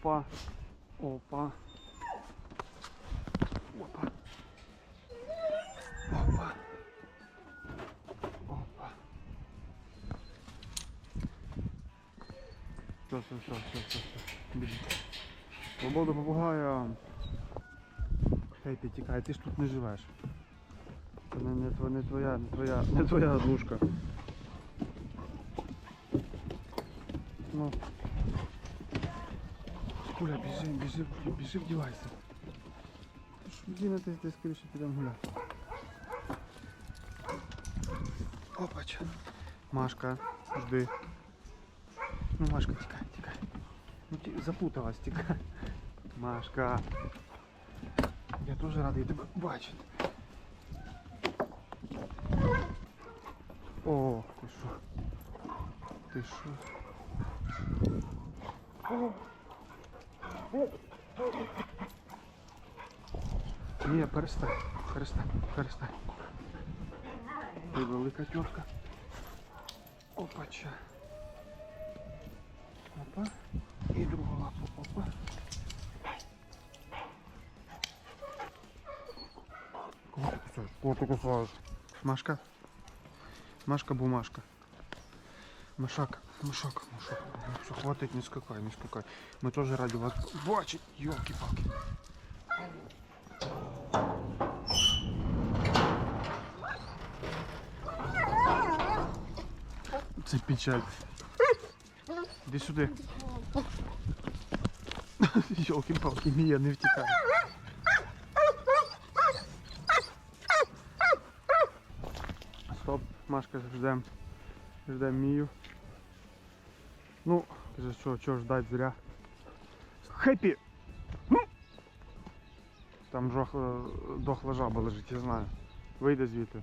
Опа. Опа. Опа. Опа. Опа. Все, все, все, все, все, все. Біжи. Свобода попугая. Хейпі, тікай, ти ж тут не живеш. Це не, не, не твоя, не твоя, не твоя однушка. Ну. Куля, біжи, біжи, біжи, вдівайся. Ти ж Діна, ти, ти скоріше підемо гуляти. Опач. Машка, жди. Ну, Машка, тікай, тікай. Ну, ті, запуталась, тікай. Машка. Я теж радий тебе бачити. О, ти що? Ти що? Ні, перестань, перестань, перестань. Ти велика тітка. Опача. Опа. І другу лапу. Опа. Кого ти кусаєш? Кого ти кусаєш? Машка. Машка бумажка. Машак, Машак, Машак. Все, хватить, не скакай, не скакай. Мы тоже ради вас бачить, елки-палки. Це печаль. Іди сюди. Йолки-палки, Мія, не втікай. Стоп, Машка, ждем. Ждем Мію. Ну, каже, що, що ждать зря. Хеппі! М! Там жох, е, дохла жаба лежить, я знаю. Вийде звідти.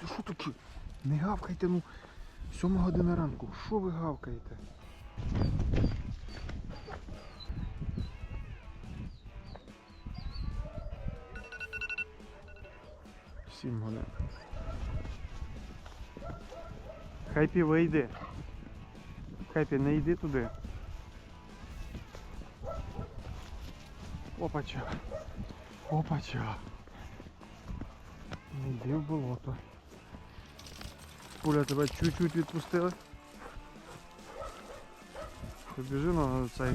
Ти що таке? Не гавкайте, ну. Сьома година ранку. Що ви гавкаєте? Сім годин. Хайпі вийди. Хайпі, не йди туди. Опача. Опача. Не йди в болото. Пуля тебе чуть-чуть відпустила. Побіжи на цей.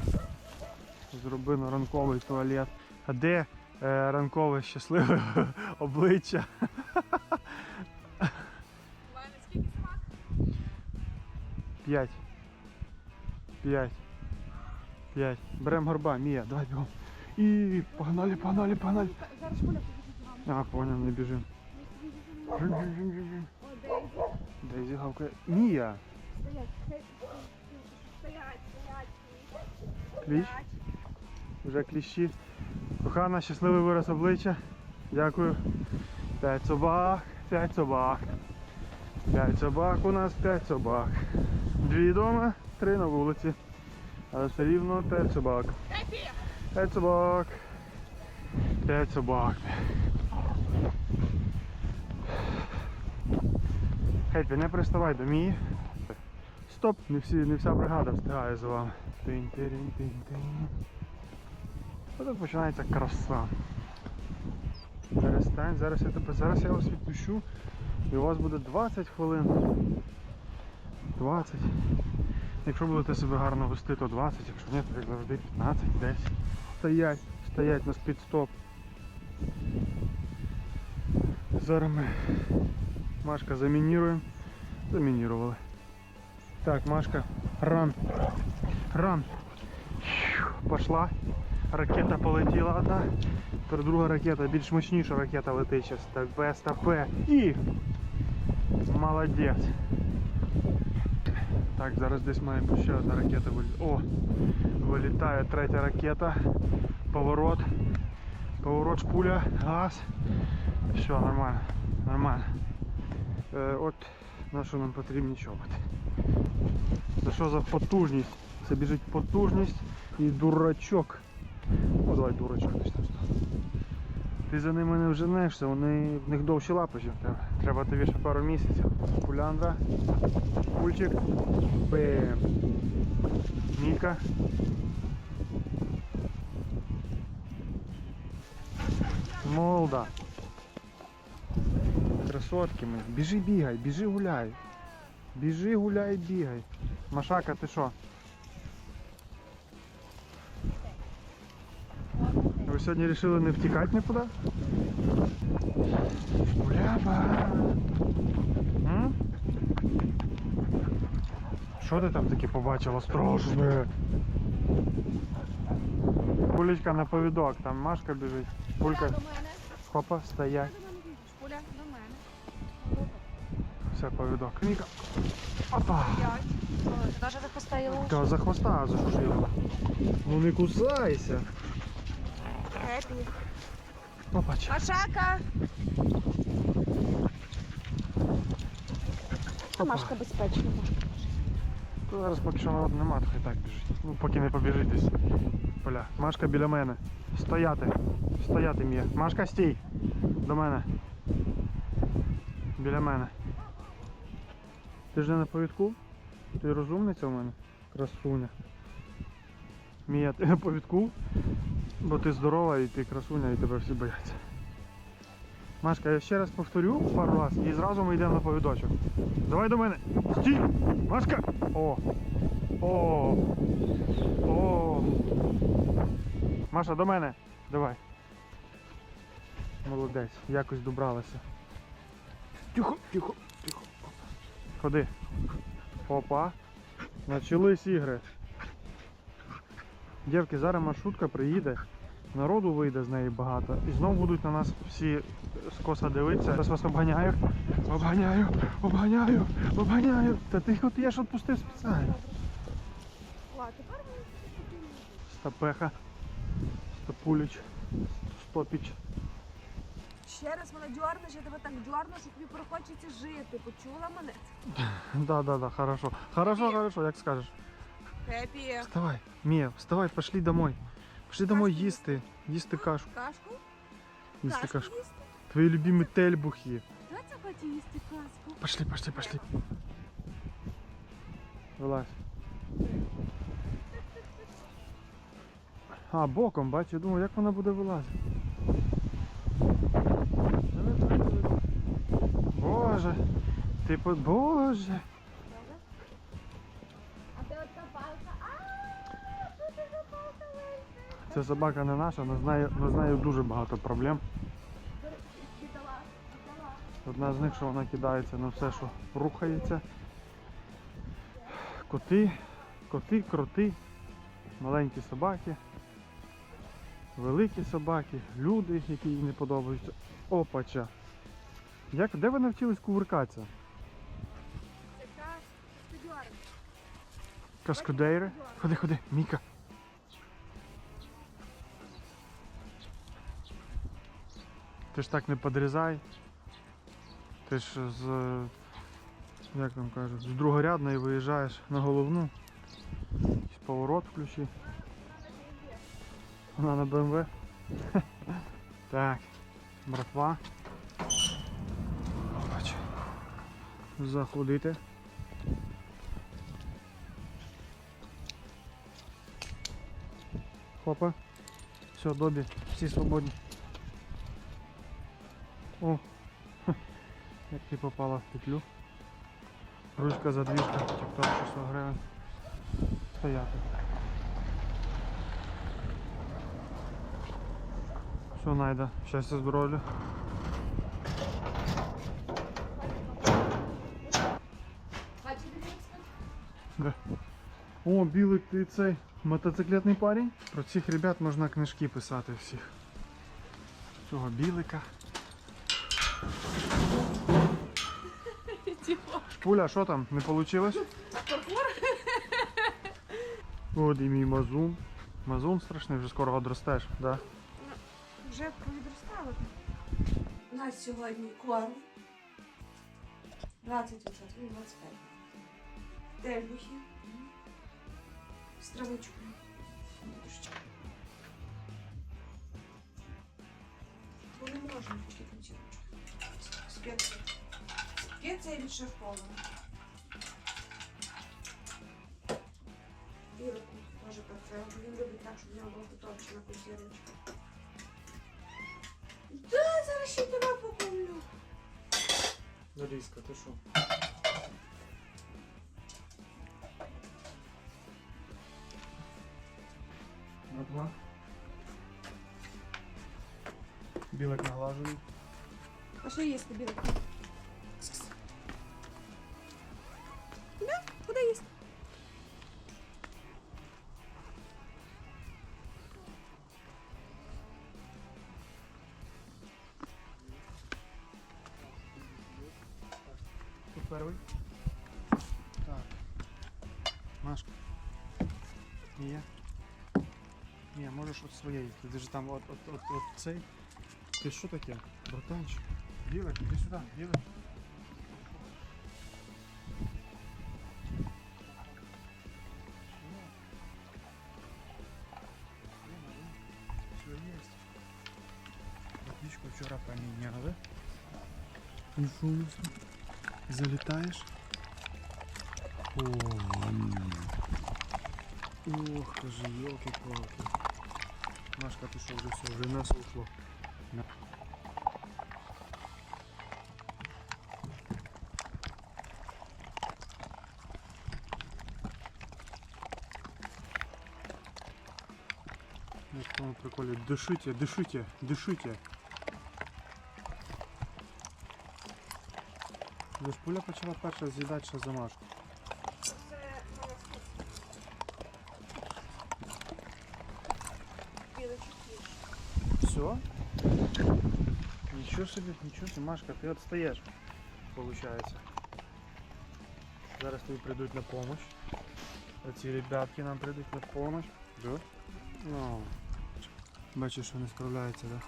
Зроби на ранковий туалет. А де е, ранкове щасливе обличчя? 5. 5. 5. Беремо горба, Мія, давай бігом. І погнали, погнали, погнали. Зараз поля А, понял, не біжим. Дейзі гавкає. Мія! Стоять, стоять, стоять. Кліщ. Вже кліщі. Кохана, щасливий вираз обличчя. Дякую. П'ять собак, п'ять собак. П'ять собак у нас, п'ять собак. Дві вдома, три на вулиці. Але все рівно п'ять собак. П'ять собак. П'ять собак. Хеппі, не приставай до мії. Стоп, не, всі, не вся бригада встигає за вами. тинь тинь Отак починається краса. Перестань, зараз я тебе, зараз я вас відпущу. І у вас буде 20 хвилин. 20. Якщо будете себе гарно вести, то 20, якщо ні, то як завжди 15, 10. Стоять, стоять на спідстоп. Зараз ми Машка замініруємо. Замінірували. Так, Машка, ран. Ран. Пошла. Ракета полетіла одна. Тепер друга ракета, більш мощніша ракета летить зараз. Так, Б, стопе. І. Молодець. Так, зараз десь має ще одна ракета вилітати. О! Вилітає третя ракета. Поворот. Поворот шпуля, газ. Все, нормально. Нормально. Е, от на що нам потрібні чоботи. Це що за потужність? Це біжить потужність і дурачок. О, давай дурачок десь там став. Ти за ними не вженешся, вони в них довші лапи, тебе. Треба тобі ще пару місяців. Куляндра, кульчик, бем. Міка. Молда. Красотки ми. Біжи бігай, біжи гуляй. Біжи гуляй, бігай. Машака, ти що? Сьогодні вирішили не втікати нікуди? Гуляба. М? Що ти там таке побачила страшне? Кулечка на повідок, там Машка біжить. Кулька, хопа, стоять. Мене до мене. Все, повідок. Міка. Опа. Даже за хвоста його. Та за хвоста зашушила. Ну не кусайся. Хеппі. Опач. Машака. Опа. Машка безпечна. То зараз поки що народу нема, то хай так біжить. Ну поки не побіжить десь. Поля. Машка біля мене. Стояти. Стояти м'є. Машка, стій. До мене. Біля мене. Ти ж не на повідку? Ти розумниця у мене? Красуня. Мія, ти на повідку? Бо ти здорова і ти красуня і тебе всі бояться. Машка, я ще раз повторю пару раз і зразу ми йдемо на повідочок. Давай до мене. Стій! Машка! О! О! О! Маша, до мене. Давай. Молодець, якось добралася. Тихо, тихо, тихо. Ходи. Опа. Начались ігри. Дівки, зараз маршрутка приїде, народу вийде з неї багато. І знову будуть на нас всі скоса дивитися. Зараз вас обганяю. Обганяю, обганяю, обганяю. Та ти от я ж відпустив спеціально. Стапеха, стапуліч, стопіч. Ще раз мене дьорнеш, я тебе так дьорну, що тобі прохочеться жити. Почула мене? Да, да, да, хорошо. Хорошо, хорошо, як скажеш. Хеппі. Вставай, Мія, вставай, пошли домой. Пошли домой Кашку їсти. Їсти кашу. Кашку? Їсти Кашку кашу. їсти? Твої любимі тельбухи. Доця хоче їсти кашку. Пошли, пошли, пошли. Вилазь. А, боком, бачу, я думаю, як вона буде вилазити. Боже, ти по... Боже. Ця собака не наша, але з нею, але з дуже багато проблем. Одна з них, що вона кидається на все, що рухається. Коти, коти, кроти, маленькі собаки, великі собаки, люди, які їй не подобаються. Опача. Як, де ви навчились кувиркатися? Це каш. Ти. Каскудейри? Ходи, ходи, Міка. Ти ж так не подрізай. Ти ж з. Як там кажуть, з другорядної виїжджаєш на головну. Поворот включи. Вона на БМВ. Так. Братва. Заходите. Хопа. Все, Добі, всі свободні. О, як ти попала в петлю. Ручка задвіжка, тік-ток 600 гривень. Стояти. Все, найда. Щастя, здоров'я. Да. О, білий ти цей мотоциклетний парень. Про цих ребят можна книжки писати всіх. Цього білика. Пуля, що там? Не вийшло? От і мій мазун. Мазун страшний, вже скоро одростеш, да? Вже відростала. У нас сьогодні корм. 20%, ну 25. Тельбухи. З травичкою. Таку не можна підключити. Спеція. Спеція від шеф-повара. Білику теж кафе. Він любить так, щоб в нього була потовчена консервочка. Да, зараз ще тебе покумлю. Ларіска, ти що? На два. Білик наглажений. А що їсти, білик? Да? Куди їсти? Тут перший. Так. Машка. Ні. Ні, можеш от своєї. Ти ж там от, от, от, от цей. Ти що таке? Братанчик. Білик, іди сюди, білик. Все есть. Водичку вчера поменяли. Ну что у нас тут? Залетаешь? О, м. Ох, ты же, елки-палки. Машка, ты что, уже все, уже мясо ушло. Дышите, дышите, дышите. Ви ж пуля почала перша з'їдати ще замашку. Білочок їж. Все? Нічого собі, нічого собі, Машка, ти відстаєш, виходить. Зараз тобі прийдуть на допомогу. Ці ребятки нам прийдуть на допомогу. Да? Ну. Бачиш, що не справляються, так? Да?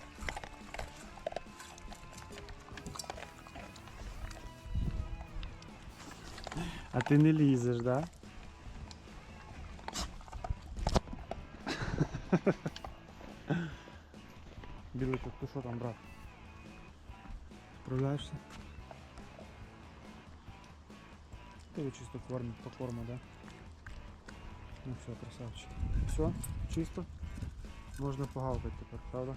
А ти не лізеш, да? Білочок, ти що там, брат? Справляєшся? Ти чисто формі, по форму, да? Ну все, красавчик. Все, чисто. Можна погавкати тепер, правда?